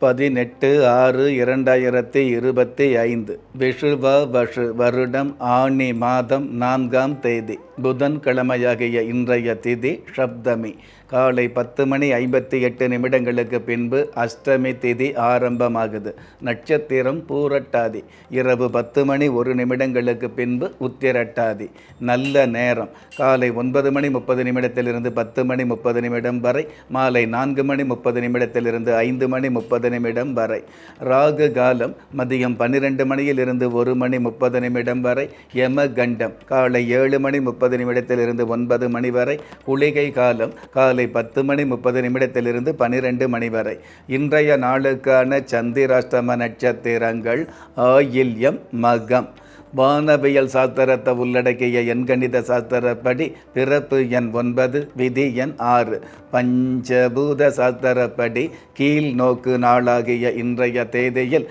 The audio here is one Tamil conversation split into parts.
பதினெட்டு ஆறு இரண்டாயிரத்தி இருபத்தி ஐந்து விஷுவ வஷு வருடம் ஆணி மாதம் நான்காம் தேதி புதன்கிழமையாகிய இன்றைய திதி சப்தமி. காலை பத்து மணி ஐம்பத்தி எட்டு நிமிடங்களுக்கு பின்பு அஷ்டமி திதி ஆரம்பமாகுது. நட்சத்திரம் பூரட்டாதி. இரவு பத்து மணி ஒரு நிமிடங்களுக்கு பின்பு உத்திரட்டாதி. நல்ல நேரம். காலை ஒன்பது மணி முப்பது நிமிடத்திலிருந்து பத்து மணி முப்பது நிமிடம் வரை மாலை நான்கு மணி முப்பது நிமிடத்திலிருந்து ஐந்து மணி முப்பது நிமிடம் வரை. ராகு காலம் மதியம் பன்னிரெண்டு மணியிலிருந்து ஒரு மணி முப்பது நிமிடம் வரை யம கண்டம் காலை ஏழு மணி முப்பது நிமிடத்திலிருந்து ஒன்பது மணி வரை. குளிகை காலம் காலை பத்து மணி முப்பது நிமிடத்திலிருந்து பனிரெண்டு மணி வரை. இன்றைய நாளுக்கான சந்திராஷ்டம நட்சத்திரங்கள் ஆயில்யம் மகம். வானவியல் சாஸ்திரத்தை உள்ளடக்கிய எண்கணித சாஸ்திரப்படி பிறப்பு எண் ஒன்பது விதி எண் ஆறு. பஞ்சபூத சாஸ்திரப்படி கீழ் நோக்கு நாளாகிய இன்றைய தேதியில்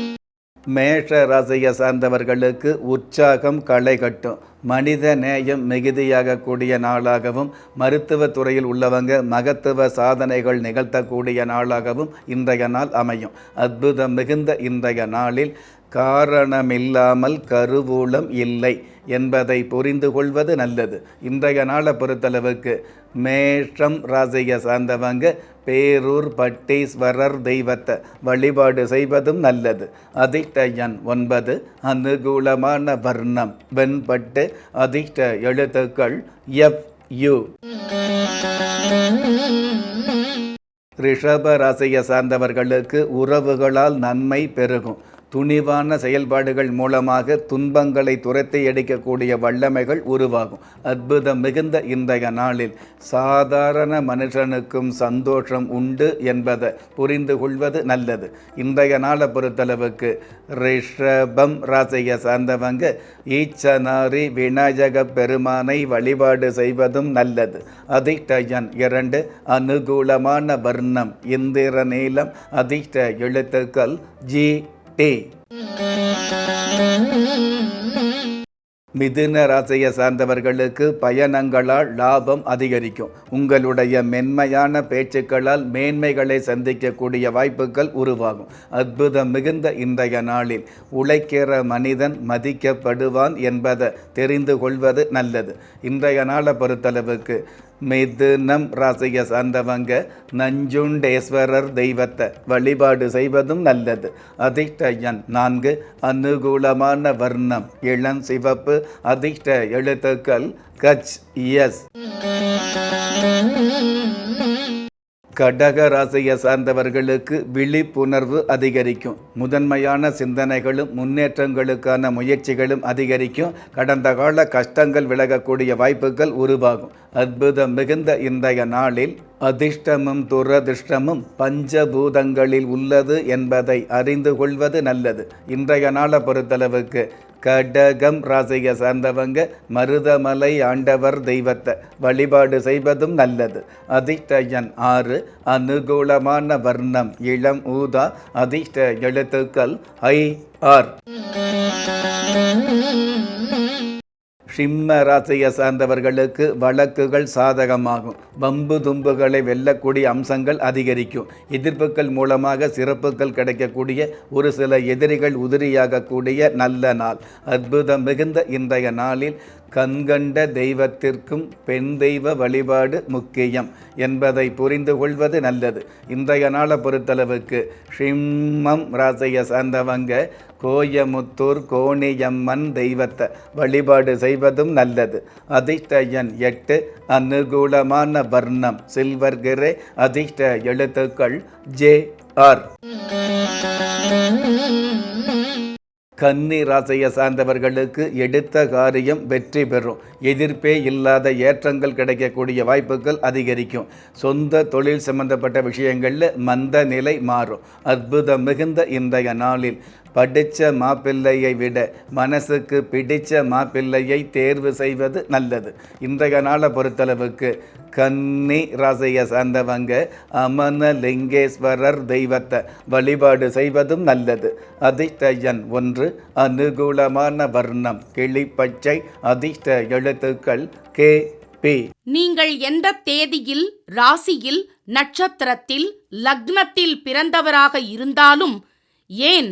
மேஷ ராசியை சார்ந்தவர்களுக்கு உற்சாகம் களை கட்டும். மனித நேயம் மிகுதியாகக்கூடிய நாளாகவும் மருத்துவத்துறையில் உள்ளவங்க மகத்துவ சாதனைகள் நிகழ்த்தக்கூடிய நாளாகவும் இன்றைய நாள் அமையும். அற்புதம் மிகுந்த இன்றைய நாளில் காரணமில்லாமல் கருவூலம் இல்லை என்பதை புரிந்து கொள்வது நல்லது. இன்றைய நாளை பொறுத்தளவுக்கு மேஷம் ராசியை சார்ந்தவங்க பேரூர் பட்டீஸ்வரர் தெய்வத்தை வழிபாடு செய்வதும் நல்லது. அதிர்ஷ்ட எண் ஒன்பது அனுகூலமான வர்ணம் வெண்பட்டு அதிர்ஷ்ட எழுத்துக்கள் எஃப் யு. ரிஷப ராசியை சார்ந்தவர்களுக்கு உறவுகளால் நன்மை பெருகும். துணிவான செயல்பாடுகள் மூலமாக துன்பங்களை துரத்தி அடிக்கக்கூடிய வல்லமைகள் உருவாகும். அற்புதம் மிகுந்த இன்றைய நாளில் சாதாரண மனுஷனுக்கும் சந்தோஷம் உண்டு என்பதை புரிந்து கொள்வது நல்லது. இன்றைய நாளை பொறுத்தளவுக்கு ரிஷபம் ராசியை சார்ந்தவங்க ஈச்சனாரி விநாயக பெருமானை வழிபாடு செய்வதும் நல்லது. அதிஷ்டயன் இரண்டு அனுகூலமான வர்ணம் இந்திர நீளம் அதிர்ஷ்ட எழுத்துக்கள் ஜி டி மிதுன ராசியை சார்ந்தவர்களுக்கு பயணங்களால் லாபம் அதிகரிக்கும். உங்களுடைய மென்மையான பேச்சுக்களால் மேன்மைகளை சந்திக்கக்கூடிய வாய்ப்புகள் உருவாகும். அற்புதம் மிகுந்த இன்றைய நாளில் உழைக்கிற மனிதன் மதிக்கப்படுவான் என்பதை தெரிந்து கொள்வது நல்லது. இன்றைய நாளை பொறுத்தளவுக்கு மிதுனம் ராசியை சார்ந்தவங்க நஞ்சுண்டேஸ்வரர் தெய்வத்தை வழிபாடு செய்வதும் நல்லது. அதிர்ஷ்ட எண் நான்கு அனுகூலமான வர்ணம் இளம் சிவப்பு அதிர்ஷ்ட எழுத்துக்கள் கச் எஸ். கடக ராசியை சார்ந்தவர்களுக்கு விழிப்புணர்வு அதிகரிக்கும். முதன்மையான சிந்தனைகளும் முன்னேற்றங்களுக்கான முயற்சிகளும் அதிகரிக்கும். கடந்த கால கஷ்டங்கள் விலகக்கூடிய வாய்ப்புகள் உருவாகும். அற்புதம் மிகுந்த இன்றைய நாளில் அதிர்ஷ்டமும் துரதிர்ஷ்டமும் பஞ்சபூதங்களில் உள்ளது என்பதை அறிந்து கொள்வது நல்லது. இன்றைய நாளை பொறுத்தளவுக்கு கடகம் ராசியை சார்ந்தவங்க மருதமலை ஆண்டவர் தெய்வத்தை வழிபாடு செய்வதும் நல்லது. அதிர்ஷ்டஜன் ஆறு அனுகூலமான வர்ணம் இளம் ஊதா அதிர்ஷ்ட எழுத்துக்கள் ஐ ஆர். சிம்ம ராசியை சார்ந்தவர்களுக்கு வழக்குகள் சாதகமாகும். வம்பு தும்புகளை வெல்லக்கூடிய அம்சங்கள் அதிகரிக்கும். எதிர்ப்புகள் மூலமாக சிறப்புகள் கிடைக்கக்கூடிய ஒரு சில எதிரிகள் உதிரியாகக்கூடிய நல்ல நாள். அற்புதம் மிகுந்த இன்றைய நாளில் கண்கண்ட தெய்வத்திற்கும் பெண் தெய்வ வழிபாடு முக்கியம் என்பதை புரிந்து கொள்வது நல்லது. இன்றைய நாளை பொறுத்தளவுக்கு ஷிம்மம் ராசியை சார்ந்தவங்க கோயமுத்தூர் கோணியம்மன் தெய்வத்தை வழிபாடு செய்வதும் நல்லது. அதிர்ஷ்டயன் எட்டு அனுகூலமான வர்ணம் சில்வர் கிரே அதிர்ஷ்ட எழுத்துக்கள் ஜே ஆர். கன்னி ராசியை சார்ந்தவர்களுக்கு எடுத்த காரியம் வெற்றி பெறும். எதிர்ப்பே இல்லாத ஏற்றங்கள் கிடைக்கக்கூடிய வாய்ப்புகள் அதிகரிக்கும். சொந்த தொழில் சம்பந்தப்பட்ட விஷயங்களில் மந்த நிலை மாறும். அற்புதம் மிகுந்த இன்றைய நாளில் படித்த மாப்பிள்ளையை விட மனசுக்கு பிடித்த மாப்பிள்ளையை தேர்வு செய்வது நல்லது. இன்றைய நாளை பொறுத்தளவுக்கு கன்னி ராசியை சார்ந்தவங்க அமனலிங்கேஸ்வரர் தெய்வத்தை வழிபாடு செய்வதும் நல்லது. அதிர்ஷ்டயன் ஒன்று அனுகூலமான வர்ணம் கிளிப்பச்சை அதிர்ஷ்ட எழுத்துக்கள் கே பி. நீங்கள் எந்த தேதியில் ராசியில் நட்சத்திரத்தில் லக்னத்தில் பிறந்தவராக இருந்தாலும் ஏன்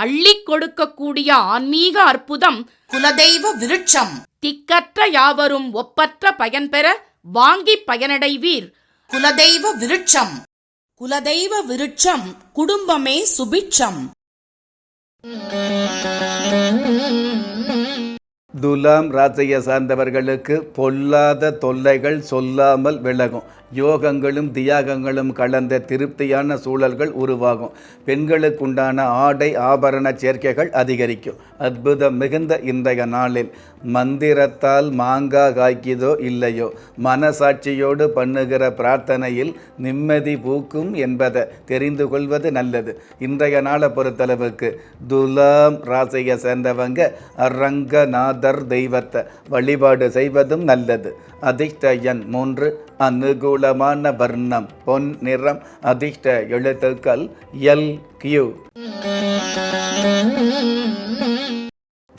அள்ளிக் கொடுக்கக்கூடிய ஆன்மீக அற்புதம் குலதெய்வ விருட்சம். திக்கற்ற யாவரும் ஒப்பற்ற பயன்பெற வாங்கி பயனடைவீர். குலதெய்வ விருட்சம். குலதெய்வ விருட்சம் குடும்பமே சுபிட்சம். துலாம் ராசியை சார்ந்தவர்களுக்கு பொல்லாத தொல்லைகள் சொல்லாமல் விலகும். யோகங்களும் தியாகங்களும் கலந்த திருப்தியான சூழல்கள் உருவாகும். பெண்களுக்குண்டான ஆடை ஆபரண சேர்க்கைகள் அதிகரிக்கும். அற்புதம் மிகுந்த இன்றைய நாளில். மந்திரத்தால் மாங்காய் காய்க்குதோ இல்லையோ? மனசாட்சியோடு பண்ணுகிற பிரார்த்தனையில் நிம்மதி பூக்கும் என்பதை தெரிந்து கொள்வது நல்லது. இன்றைய நாளை பொறுத்தளவுக்கு துலாம் ராசியை சேர்ந்தவங்க அரங்கநாதர் தெய்வத்தை வழிபாடு செய்வதும் நல்லது. அதிர்ஷ்ட எண் மூன்று அனுகூலமான வர்ணம் பொன் நிறம் அதிர்ஷ்ட எழுத்துக்கள் எல் கியூ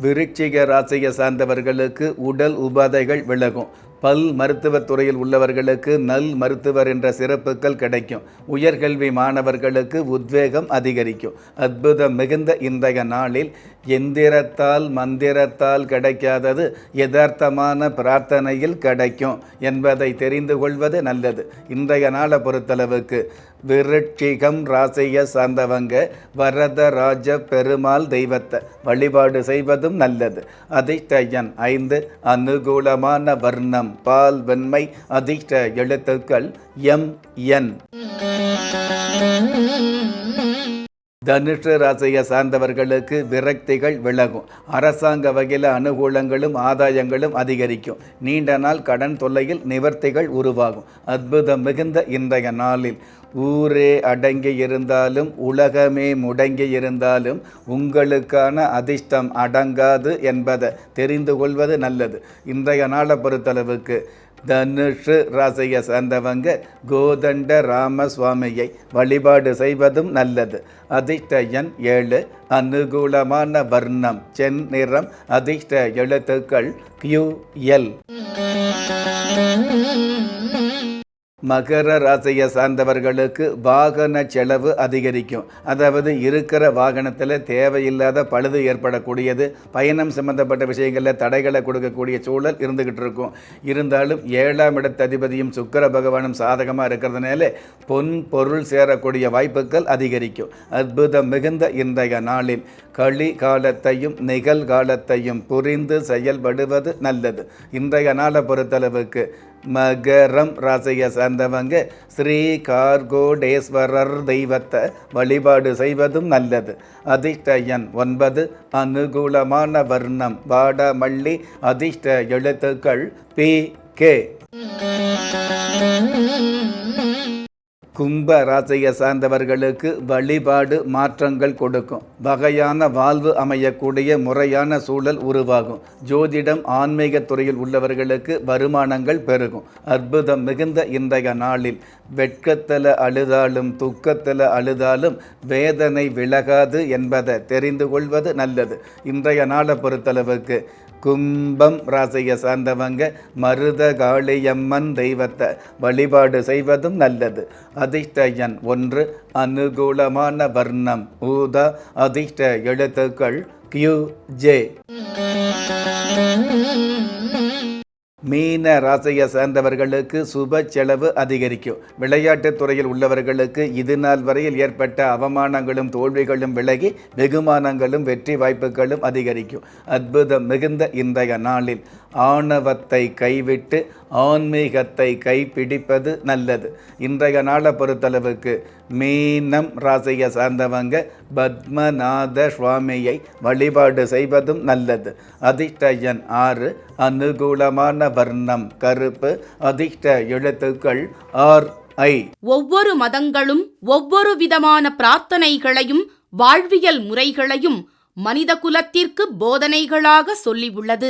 விருச்சிக ராசியை சார்ந்தவர்களுக்கு உடல் உபாதைகள் விலகும். பல் மருத்துவத் துறையில் உள்ளவர்களுக்கு நல் மருத்துவர் என்ற சிறப்புகள் கிடைக்கும். உயர்கல்வி மாணவர்களுக்கு உத்வேகம் அதிகரிக்கும். அற்புதம் மிகுந்த இன்றைய நாளில் எந்திரத்தால் மந்திரத்தால் கிடைக்காதது யதார்த்தமான பிரார்த்தனையில் கிடைக்கும் என்பதை தெரிந்து கொள்வது நல்லது. இன்றைய நாளை பொறுத்தளவுக்கு விருட்சிகம் ராசியை சார்ந்தவங்க வரதராஜ பெருமாள் தெய்வத்தை வழிபாடு செய்வதும் நல்லது. அதிர்ஷ்டயன் ஐந்து அனுகூலமான வர்ணம் பால் வெண்மை அதிர்ஷ்ட எழுத்துக்கள் எம் என். தனுஷ ராசியை சார்ந்தவர்களுக்கு விரக்திகள் விலகும். அரசாங்க வகையில் அனுகூலங்களும் ஆதாயங்களும் அதிகரிக்கும். நீண்ட நாள் கடன் தொல்லையில் நிவர்த்திகள் உருவாகும். அற்புதம் மிகுந்த இன்றைய நாளில். ஊரே அடங்கி இருந்தாலும் உலகமே முடங்கி இருந்தாலும் உங்களுக்கான அதிர்ஷ்டம் அடங்காது என்பதை தெரிந்து கொள்வது நல்லது. இன்றைய நாளை பொறுத்தளவுக்கு தனுஷு ராசியை சேர்ந்தவங்க கோதண்ட ராமசுவாமியை வழிபாடு செய்வதும் நல்லது. அதிர்ஷ்டயன் ஏழு அனுகூலமான வர்ணம் சென் நிறம் அதிர்ஷ்ட எழுத்துக்கள் கியூ எல். மகர ராசியை சார்ந்தவர்களுக்கு வாகன செலவு அதிகரிக்கும். அதாவது இருக்கிற வாகனத்தில் தேவையில்லாத பழுது ஏற்படக்கூடியது பயணம் சம்பந்தப்பட்ட விஷயங்களில் தடைகளை கொடுக்கக்கூடிய சூழல் இருந்துகிட்டு இருக்கும். இருந்தாலும் ஏழாம் இடத்த அதிபதியும் சுக்கர பகவானும் சாதகமாக இருக்கிறதுனால பொன் பொருள் சேரக்கூடிய வாய்ப்புகள் அதிகரிக்கும். அற்புதம் மிகுந்த இன்றைய நாளில் களி காலத்தையும் நிகழ்காலத்தையும் புரிந்து செயல்படுவது நல்லது. இன்றைய நாளை பொறுத்தளவுக்கு மகரம் ராசியை சார்ந்தவங்க ஸ்ரீ கார்கோடேஸ்வரர் தெய்வத்தை வழிபாடு செய்வதும் நல்லது. அதிர்ஷ்ட எண் ஒன்பது அனுகூலமான வர்ணம் வாடமல்லி அதிர்ஷ்ட எழுத்துக்கள் பி கே. கும்ப ராசியை சார்ந்தவர்களுக்கு வழிபாடு மாற்றங்கள் கொடுக்கும். வகையான வாழ்வு அமையக்கூடிய முறையான சூழல் உருவாகும். ஜோதிடம் ஆன்மீக துறையில் உள்ளவர்களுக்கு வருமானங்கள் பெருகும். அற்புதம் மிகுந்த இன்றைய நாளில். வெட்கத்தில் அழுதாலும் துக்கத்தில் அழுதாலும் வேதனை விலகாது என்பதை தெரிந்து கொள்வது நல்லது. இன்றைய நாளை பொறுத்தளவுக்கு கும்பம் ராசியை சார்ந்தவங்க மருத காளியம்மன் தெய்வத்தை வழிபாடு செய்வதும் நல்லது. அதிர்ஷ்ட எண் ஒன்று அனுகூலமான வர்ணம். ஊதா அதிர்ஷ்ட எழுத்துக்கள் கியூ ஜே. மீன ராசியை சேர்ந்தவர்களுக்கு சுப செலவு அதிகரிக்கும். விளையாட்டுத் துறையில் உள்ளவர்களுக்கு இது நாள் வரையில் ஏற்பட்ட அவமானங்களும் தோல்விகளும் விலகி வெகுமானங்களும் வெற்றி வாய்ப்புகளும் அதிகரிக்கும். அற்புதம் மிகுந்த இன்றைய நாளில். ஆணவத்தை கைவிட்டு ஆன்மீகத்தை கைப்பிடிப்பது நல்லது. இன்றைய நாளை பொறுத்தளவுக்கு மீனம் ராசியை சார்ந்தவங்க பத்மநாத சுவாமியை வழிபாடு செய்வதும் நல்லது. அதிர்ஷ்ட எண் ஆறு அனுகூலமான வர்ணம் கருப்பு அதிர்ஷ்ட எழுத்துக்கள் ஆர் ஐ. ஒவ்வொரு மதங்களும் ஒவ்வொரு விதமான பிரார்த்தனைகளையும் வாழ்வியல் முறைகளையும் மனித குலத்திற்கு போதனைகளாக சொல்லியுள்ளது